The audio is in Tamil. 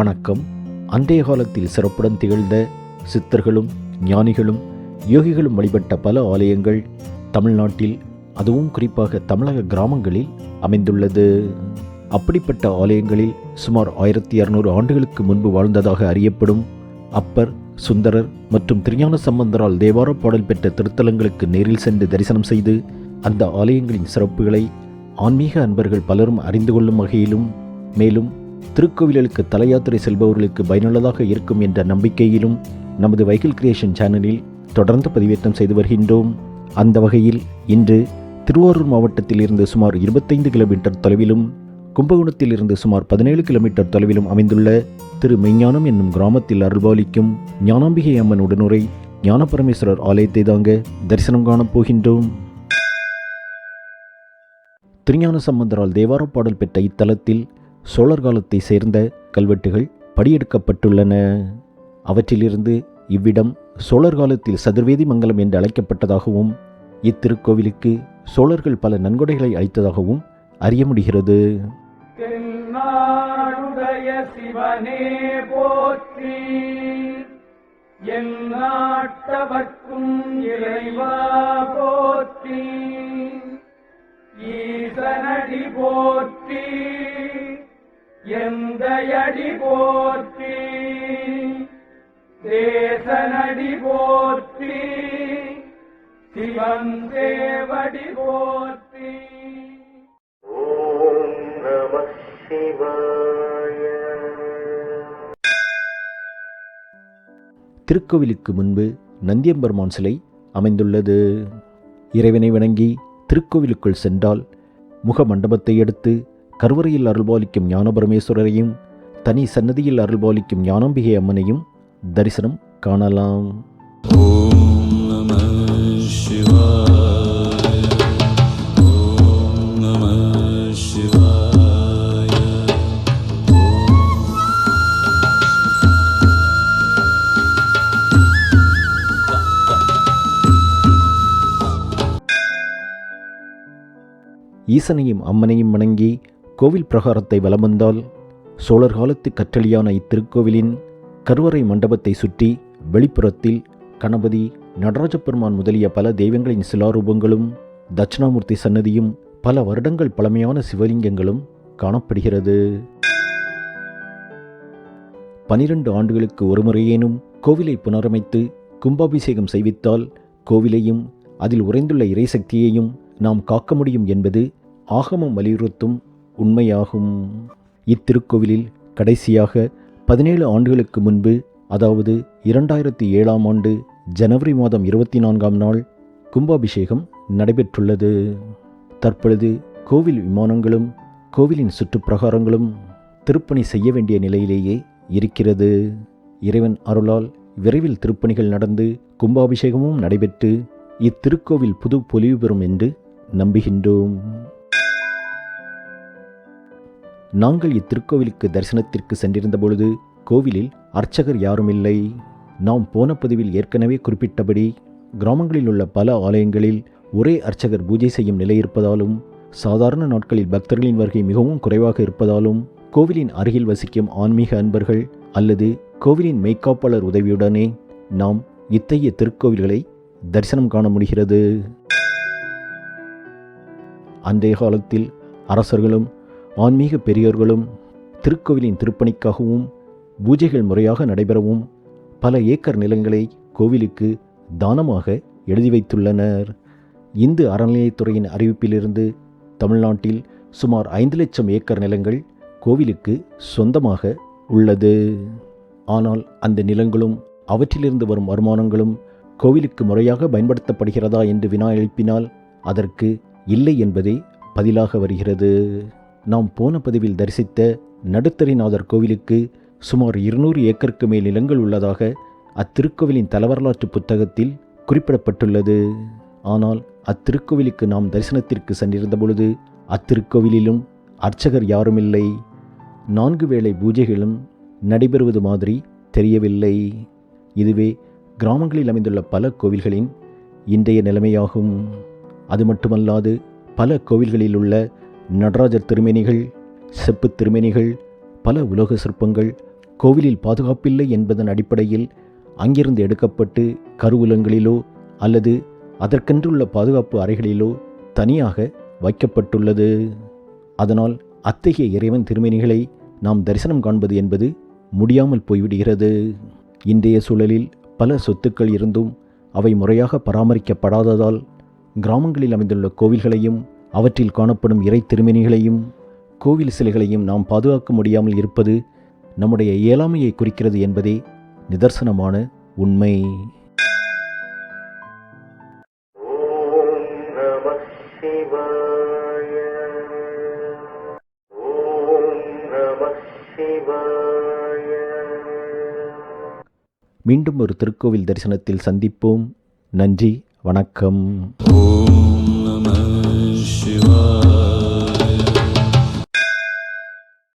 வணக்கம். அன்றைய காலத்தில் சிறப்புடன் திகழ்ந்த சித்தர்களும் ஞானிகளும் யோகிகளும் வழிபட்ட பல ஆலயங்கள் தமிழ்நாட்டில் அதுவும் குறிப்பாக தமிழக கிராமங்களில் அமைந்துள்ளது. அப்படிப்பட்ட ஆலயங்களில் சுமார் ஆயிரத்தி இரநூறு ஆண்டுகளுக்கு முன்பு வாழ்ந்ததாக அறியப்படும் அப்பர் சுந்தரர் மற்றும் திருஞான சம்பந்தரால் தேவார பாடல் பெற்ற திருத்தலங்களுக்கு நேரில் சென்று தரிசனம் செய்து அந்த ஆலயங்களின் சிறப்புகளை ஆன்மீக அன்பர்கள் பலரும் அறிந்து கொள்ளும் வகையிலும் மேலும் திருக்கோவில்களுக்கு தலையாத்திரை செல்பவர்களுக்கு பயனுள்ளதாக இருக்கும் என்ற நம்பிக்கையிலும் நமது வைகிள் கிரியேஷன் சேனலில் தொடர்ந்து பதிவேற்றம் செய்து வருகின்றோம். அந்த வகையில் இன்று திருவாரூர் மாவட்டத்தில் இருந்து சுமார் இருபத்தைந்து கிலோமீட்டர் தொலைவிலும் கும்பகோணத்தில் இருந்து சுமார் பதினேழு கிலோமீட்டர் தொலைவிலும் அமைந்துள்ள திரு மெய்ஞானம் என்னும் கிராமத்தில் அருள்பாலிக்கும் ஞானாம்பிகை அம்மன் உடனுரை ஞானபரமேஸ்வரர் ஆலயத்தை தாங்க தரிசனம் காணப் போகின்றோம். திருஞான சம்பந்தரால் தேவார பாடல் பெற்ற இத்தலத்தில் சோழர் காலத்தை சேர்ந்த கல்வெட்டுகள் படியெடுக்கப்பட்டுள்ளன. அவற்றிலிருந்து இவ்விடம் சோழர் காலத்தில் சதுர்வேதி மங்கலம் என்று அழைக்கப்பட்டதாகவும் இத்திருக்கோவிலுக்கு சோழர்கள் பல நன்கொடைகளை அளித்ததாகவும் அறிய முடிகிறது. சிவனே போற்றி இறைவா போற்றி ஈசனடி போற்றி எந்தயடி போற்றி? தேசனடி போற்றி? சிவன் தேவடி போற்றி? ஓம் நம சிவாய. திருக்கோவிலுக்கு முன்பு நந்தியம்பெருமான் சிலை அமைந்துள்ளது. இறைவனை வணங்கி திருக்கோவிலுக்குள் சென்றால் முகமண்டபத்தை எடுத்து கருவறையில் அருள்பாலிக்கும் ஞானபரமேஸ்வரரையும் தனி சன்னதியில் அருள்பாலிக்கும் ஞானம்பிகை அம்மனையும் தரிசனம் காணலாம். ஈசனையும் அம்மனையும் வணங்கி கோவில் பிரகாரத்தை வலம் வந்தால் சோழர் காலத்து கற்றளியான இத்திருக்கோவிலின் கருவறை மண்டபத்தை சுற்றி வெளிப்புறத்தில் கணபதி நடராஜப்பெருமான் முதலிய பல தெய்வங்களின் சிலாரூபங்களும் தட்சிணாமூர்த்தி சன்னதியும் பல வருடங்கள் பழமையான சிவலிங்கங்களும் காணப்படுகிறது. பனிரெண்டு ஆண்டுகளுக்கு ஒருமுறையேனும் கோவிலை புனரமைத்து கும்பாபிஷேகம் செய்வித்தால் கோவிலையும் அதில் உறைந்துள்ள இறைசக்தியையும் நாம் காக்க முடியும் என்பது ஆகமம் வலியுறுத்தும் உண்மையாகும். இத்திருக்கோவிலில் கடைசியாக பதினேழு ஆண்டுகளுக்கு முன்பு அதாவது இரண்டாயிரத்தி ஏழாம் ஆண்டு ஜனவரி மாதம் இருபத்தி நான்காம் நாள் கும்பாபிஷேகம் நடைபெற்றுள்ளது. தற்பொழுது கோவில் விமானங்களும் கோவிலின் சுற்றுப்பிரகாரங்களும் திருப்பணி செய்ய வேண்டிய நிலையிலேயே இருக்கிறது. இறைவன் அருளால் விரைவில் திருப்பணிகள் நடந்து கும்பாபிஷேகமும் நடைபெற்று இத்திருக்கோவில் புது பொலிவு பெறும் என்று நம்புகின்றோம். நாங்கள் இத்திருக்கோவிலுக்கு தரிசனத்திற்கு சென்றிருந்த பொழுது கோவிலில் அர்ச்சகர் யாரும் இல்லை நாம் போன பதிவில் ஏற்கனவே குறிப்பிட்டபடி கிராமங்களில் உள்ள பல ஆலயங்களில் ஒரே அர்ச்சகர் பூஜை செய்யும் நிலை இருப்பதாலும் சாதாரண நாட்களில் பக்தர்களின் வருகை மிகவும் குறைவாக இருப்பதாலும் கோவிலின் அருகில் வசிக்கும் ஆன்மீக அன்பர்கள் அல்லது கோவிலின் மெய்க்காப்பாளர் உதவியுடனே நாம் இத்தகைய திருக்கோவில்களை தரிசனம் காண முடிகிறது. அன்றைய காலத்தில் அரசர்களும் ஆன்மீக பெரியோர்களும் திருக்கோவிலின் திருப்பணிக்காகவும் பூஜைகள் முறையாக நடைபெறவும் பல ஏக்கர் நிலங்களை கோவிலுக்கு தானமாக எழுதி வைத்துள்ளனர். இந்து அறநிலையத்துறையின் அறிவிப்பிலிருந்து தமிழ்நாட்டில் சுமார் ஐந்து லட்சம் ஏக்கர் நிலங்கள் கோவிலுக்கு சொந்தமாக உள்ளது. ஆனால் அந்த நிலங்களும் அவற்றிலிருந்து வரும் வருமானங்களும் கோவிலுக்கு முறையாக பயன்படுத்தப்படுகிறதா என்று வினா எழுப்பினால் அதற்கு இல்லை என்பதே பதிலாக வருகிறது. நாம் போன பதிவில் தரிசித்த நடுத்தரிநாதர் கோவிலுக்கு சுமார் இருநூறு ஏக்கருக்கு மேல் நிலங்கள் உள்ளதாக அத்திருக்கோவிலின் தலவரலாற்று புத்தகத்தில் குறிப்பிடப்பட்டுள்ளது. ஆனால் அத்திருக்கோவிலுக்கு நாம் தரிசனத்திற்கு சென்றிருந்த பொழுது அத்திருக்கோவிலிலும் அர்ச்சகர் யாருமில்லை. நான்கு வேளை பூஜைகளும் நடைபெறுவது மாதிரி தெரியவில்லை. இதுவே கிராமங்களில் அமைந்துள்ள பல கோவில்களின் இன்றைய நிலைமையாகும். அது மட்டுமல்லாது பல கோவில்களில் உள்ள நடராஜர் திருமேனிகள் செப்புத் திருமேனிகள் பல உலோக சிற்பங்கள் கோவிலில் பாதுகாப்பில்லை என்பதன் அடிப்படையில் அங்கிருந்து எடுக்கப்பட்டு கருவூலங்களிலோ அல்லது அதற்கென்றுள்ள பாதுகாப்பு அறைகளிலோ தனியாக வைக்கப்பட்டுள்ளது. அதனால் அத்தகைய இறைவன் திருமேனிகளை நாம் தரிசனம் காண்பது என்பது முடியாமல் போய்விடுகிறது. இன்றைய சூழலில் பல சொத்துக்கள் இருந்தும் அவை முறையாக பராமரிக்கப்படாததால் கிராமங்களில் அமைந்துள்ள கோவில்களையும் அவற்றில் காணப்படும் இறை திருமணிகளையும் கோவில் சிலைகளையும் நாம் பாதுகாக்க முடியாமல் இருப்பது நம்முடைய இயலாமையை குறிக்கிறது என்பதே நிதர்சனமான உண்மை. மீண்டும் ஒரு திருக்கோவில் தரிசனத்தில் சந்திப்போம். நன்றி வணக்கம்.